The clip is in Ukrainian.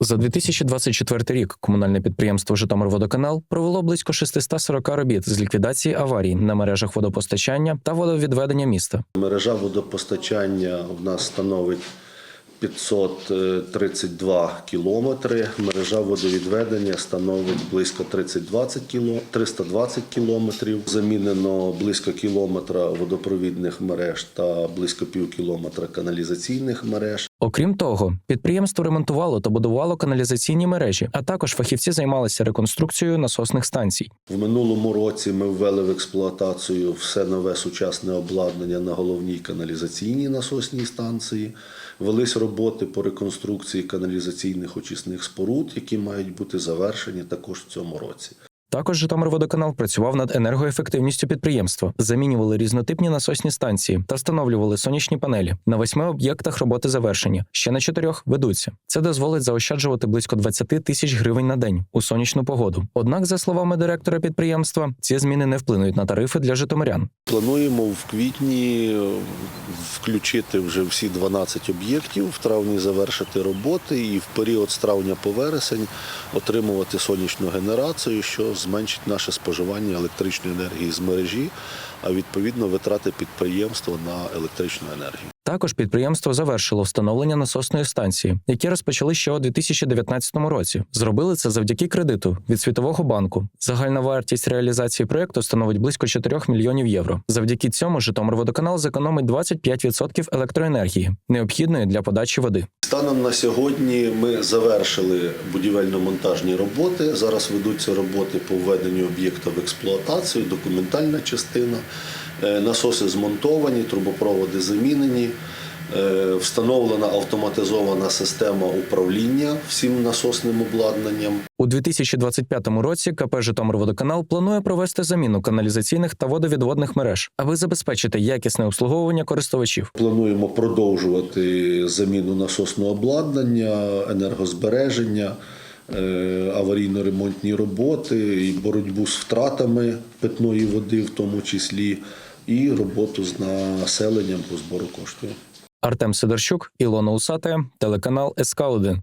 За 2024 рік комунальне підприємство Житомирводоканал провело близько 640 робіт з ліквідації аварій на мережах водопостачання та водовідведення міста. Мережа водопостачання у нас становить 532 кілометри. Мережа водовідведення становить близько 30-20 кіло- 320 кілометрів. Замінено близько кілометра водопровідних мереж та близько пів кілометра каналізаційних мереж. Окрім того, підприємство ремонтувало та будувало каналізаційні мережі, а також фахівці займалися реконструкцією насосних станцій. В минулому році ми ввели в експлуатацію все нове сучасне обладнання на головній каналізаційній насосній станції. Велись роботи по реконструкції каналізаційних очисних споруд, які мають бути завершені також в цьому році. Також Житомирводоканал працював над енергоефективністю підприємства, замінювали різнотипні насосні станції та встановлювали сонячні панелі. На восьми об'єктах роботи завершені. Ще на чотирьох ведуться. Це дозволить заощаджувати близько 20 тисяч гривень на день у сонячну погоду. Однак, за словами директора підприємства, ці зміни не вплинуть на тарифи для житомирян. Плануємо в квітні е, включити вже всі 12 об'єктів, в травні завершити роботи і в період з травня по вересень отримувати сонячну генерацію, що зменшить наше споживання електричної енергії з мережі, а відповідно витрати підприємства на електричну енергію. Також підприємство завершило встановлення насосної станції, які розпочали ще у 2019 році. Зробили це завдяки кредиту від Світового банку. Загальна вартість реалізації проєкту становить близько 4 мільйонів євро. Завдяки цьому Житомирводоканал зекономить 25% електроенергії, необхідної для подачі води. Станом на сьогодні ми завершили будівельно-монтажні роботи. Зараз ведуться роботи по введенню об'єкта в експлуатацію, документальна частина. Е, Насоси змонтовані, трубопроводи замінені. Е, Встановлена автоматизована система управління всім насосним обладнанням. У 2025 році КП Житомирводоканал планує провести заміну каналізаційних та водовідводних мереж, аби забезпечити якісне обслуговування користувачів. Плануємо продовжувати заміну насосного обладнання, енергозбереження, е, аварійно-ремонтні роботи, і боротьбу з втратами питної води, в тому числі, і роботу з населенням по збору коштів. Артем Сидорчук, Ілона Усате, телеканал СК 1